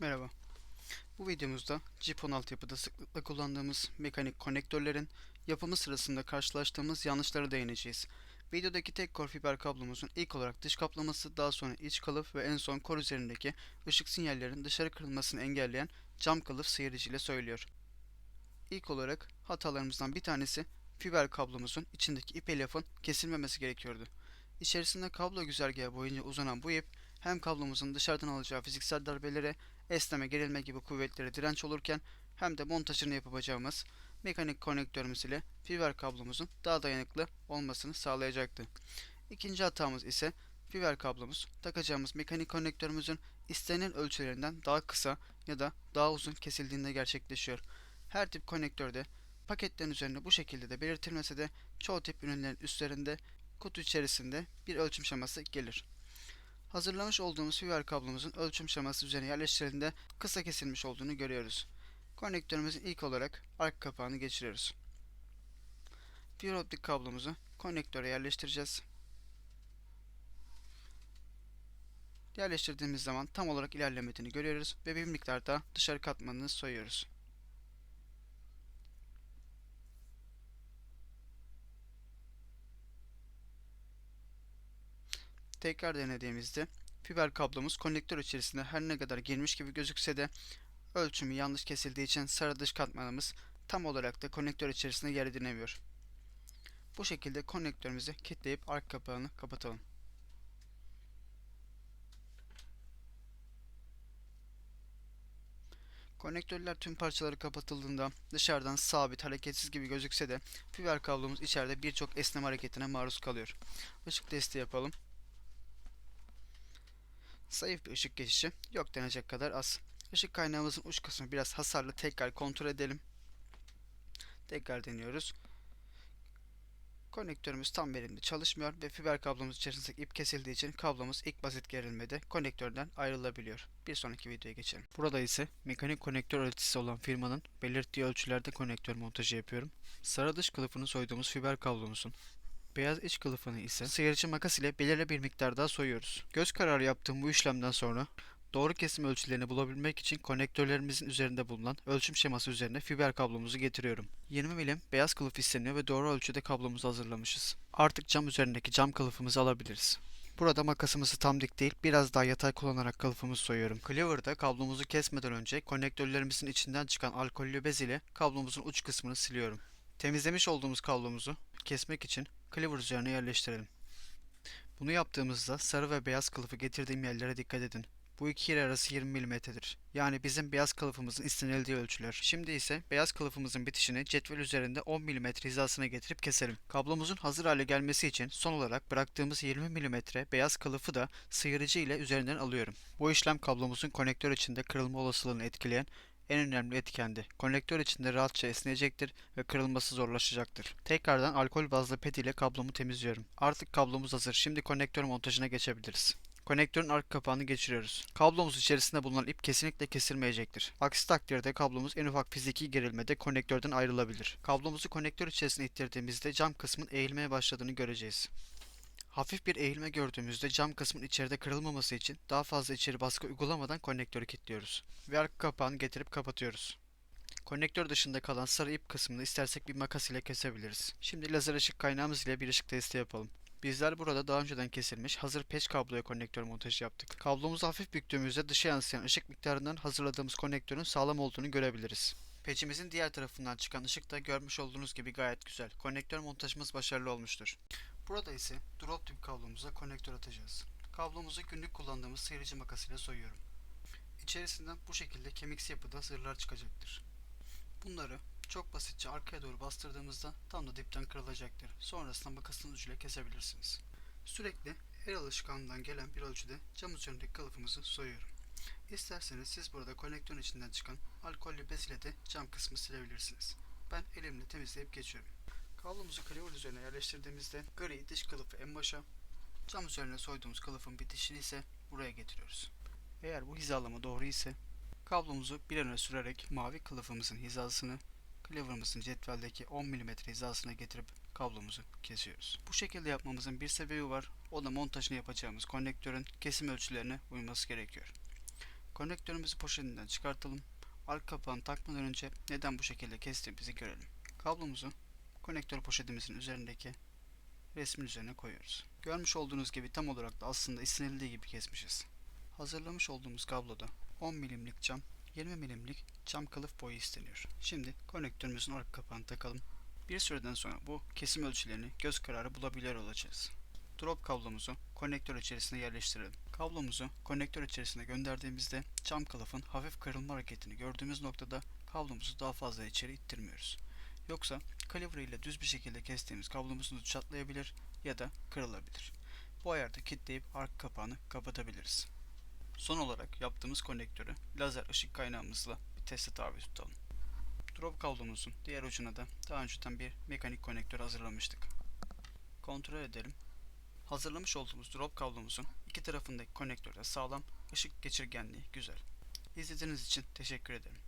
Merhaba. Bu videomuzda Jeep 16 yapıda sıklıkla kullandığımız mekanik konektörlerin yapımı sırasında karşılaştığımız yanlışlara değineceğiz. Videodaki tek kor fiber kablomuzun ilk olarak dış kaplaması, daha sonra iç kılıf ve en son kor üzerindeki ışık sinyallerinin dışarı kırılmasını engelleyen cam kılıf sıyırıcı ile söylüyor. İlk olarak hatalarımızdan bir tanesi fiber kablomuzun içindeki ip elyafın kesilmemesi gerekiyordu. İçerisinde kablo güzergahı boyunca uzanan bu ip hem kablomuzun dışarıdan alacağı fiziksel darbelere esneme, gerilme gibi kuvvetlere direnç olurken hem de montajını yapacağımız mekanik konektörümüz ile fiber kablomuzun daha dayanıklı olmasını sağlayacaktı. İkinci hatamız ise fiber kablomuz takacağımız mekanik konektörümüzün istenilen ölçülerinden daha kısa ya da daha uzun kesildiğinde gerçekleşiyor. Her tip konektörde paketlerin üzerinde bu şekilde de belirtilmese de çoğu tip ürünlerin üstlerinde kutu içerisinde bir ölçüm şeması gelir. Hazırlamış olduğumuz fiber kablomuzun ölçüm şeması üzerine yerleştirildiğinde kısa kesilmiş olduğunu görüyoruz. Konektörümüzün ilk olarak arka kapağını geçiriyoruz. Fiber optik kablomuzu konektöre yerleştireceğiz. Yerleştirdiğimiz zaman tam olarak ilerlemediğini görüyoruz ve bir miktar da dışarı katmanını soyuyoruz. Tekrar denediğimizde fiber kablomuz konektör içerisinde her ne kadar girmiş gibi gözükse de ölçümü yanlış kesildiği için sarı dış katmanımız tam olarak da konektör içerisinde yer edinemiyor. Bu şekilde konektörümüzü kilitleyip arka kapağını kapatalım. Konektörler tüm parçaları kapatıldığında dışarıdan sabit, hareketsiz gibi gözükse de fiber kablomuz içeride birçok esneme hareketine maruz kalıyor. Işık testi yapalım. Zayıf bir ışık geçişi yok denecek kadar az. Işık kaynağımızın uç kısmı biraz hasarlı tekrar kontrol edelim. Tekrar deniyoruz. Konektörümüz tam verimli çalışmıyor ve fiber kablomuz içerisindeki ip kesildiği için kablomuz ilk basit gerilmede konektörden ayrılabiliyor. Bir sonraki videoya geçelim. Burada ise mekanik konektör üreticisi olan firmanın belirttiği ölçülerde konektör montajı yapıyorum. Sarı dış kılıfını soyduğumuz fiber kablomuzun Beyaz iç kılıfını ise sıyırıcı makas ile belirli bir miktar daha soyuyoruz. Göz kararı yaptığım bu işlemden sonra doğru kesim ölçülerini bulabilmek için konektörlerimizin üzerinde bulunan ölçüm şeması üzerine fiber kablomuzu getiriyorum. 20 milim beyaz kılıf isteniyor ve doğru ölçüde kablomuzu hazırlamışız. Artık cam üzerindeki cam kılıfımızı alabiliriz. Burada makasımızı tam dik değil, biraz daha yatay kullanarak kılıfımızı soyuyorum. Cleaver'da kablomuzu kesmeden önce konektörlerimizin içinden çıkan alkollü bez ile kablomuzun uç kısmını siliyorum. Temizlemiş olduğumuz kablomuzu kesmek için cleaver üzerine yerleştirelim. Bunu yaptığımızda sarı ve beyaz kılıfı getirdiğim yerlere dikkat edin. Bu iki yer arası 20 mm'dir. Yani bizim beyaz kılıfımızın istenildiği ölçüler. Şimdi ise beyaz kılıfımızın bitişini cetvel üzerinde 10 mm hizasına getirip keselim. Kablomuzun hazır hale gelmesi için son olarak bıraktığımız 20 mm beyaz kılıfı da sıyırıcı ile üzerinden alıyorum. Bu işlem kablomuzun konektör içinde kırılma olasılığını etkileyen en önemli etkendi. Konektör içinde rahatça esneyecektir ve kırılması zorlaşacaktır. Tekrardan alkol bazlı pet ile kablomu temizliyorum. Artık kablomuz hazır. Şimdi konektör montajına geçebiliriz. Konektörün arka kapağını geçiriyoruz. Kablomuz içerisinde bulunan ip kesinlikle kesilmeyecektir. Aksi takdirde kablomuz en ufak fiziki gerilmede konektörden ayrılabilir. Kablomuzu konektör içerisine ittirdiğimizde cam kısmın eğilmeye başladığını göreceğiz. Hafif bir eğilme gördüğümüzde cam kısmın içeride kırılmaması için daha fazla içeri baskı uygulamadan konektörü kilitliyoruz. Ve arka kapağını getirip kapatıyoruz. Konektör dışında kalan sarı ip kısmını istersek bir makas ile kesebiliriz. Şimdi lazer ışık kaynağımız ile bir ışık testi yapalım. Bizler burada daha önceden kesilmiş hazır peç kabloya konektör montajı yaptık. Kablomuzu hafif büktüğümüzde dışa yansıyan ışık miktarından hazırladığımız konektörün sağlam olduğunu görebiliriz. Peçimizin diğer tarafından çıkan ışık da görmüş olduğunuz gibi gayet güzel. Konektör montajımız başarılı olmuştur. Burada ise drop tip kablomuza konektör atacağız. Kablomuzu günlük kullandığımız sıyırıcı makasıyla soyuyorum. İçerisinden bu şekilde kemiksi yapıda zırhlar çıkacaktır. Bunları çok basitçe arkaya doğru bastırdığımızda tam da dipten kırılacaktır. Sonrasında makasın ucuyla kesebilirsiniz. Sürekli el alışkanlığından gelen bir ölçüde cam üzerindeki kılıfımızı soyuyorum. İsterseniz siz burada konektörün içinden çıkan alkollü bez ile de cam kısmı silebilirsiniz. Ben elimle temizleyip geçiyorum. Kablomuzu cleaver üzerine yerleştirdiğimizde gri dış kılıfı en başa, cam üzerine soyduğumuz kılıfın bitişini ise buraya getiriyoruz. Eğer bu hizalama doğru ise kablomuzu bir öne sürerek mavi kılıfımızın hizasını cleaver'ımızın cetveldeki 10 mm hizasına getirip kablomuzu kesiyoruz. Bu şekilde yapmamızın bir sebebi var. O da montajını yapacağımız konektörün kesim ölçülerine uyması gerekiyor. Konektörümüzü poşetinden çıkartalım. Arka kapağını takmadan önce neden bu şekilde kestiğimizi görelim. Kablomuzu konektör poşetimizin üzerindeki resmin üzerine koyuyoruz. Görmüş olduğunuz gibi tam olarak da aslında istenildiği gibi kesmişiz. Hazırlamış olduğumuz kabloda 10 milimlik cam, 20 milimlik cam kılıf boyu isteniyor. Şimdi konektörümüzün arka kapağını takalım. Bir süreden sonra bu kesim ölçülerini göz kararı bulabiliyor olacağız. Drop kablomuzu konektör içerisine yerleştirelim. Kablomuzu konektör içerisine gönderdiğimizde cam kılıfın hafif kırılma hareketini gördüğümüz noktada kablomuzu daha fazla içeri ittirmiyoruz. Yoksa kalibre ile düz bir şekilde kestiğimiz kablomuzun çatlayabilir ya da kırılabilir. Bu ayarda kilitleyip arka kapağını kapatabiliriz. Son olarak yaptığımız konektörü lazer ışık kaynağımızla bir teste tabi tutalım. Drop kablomuzun diğer ucuna da daha önceden bir mekanik konektör hazırlamıştık. Kontrol edelim. Hazırlamış olduğumuz drop kablomuzun iki tarafındaki konektörde sağlam, ışık geçirgenliği güzel. İzlediğiniz için teşekkür ederim.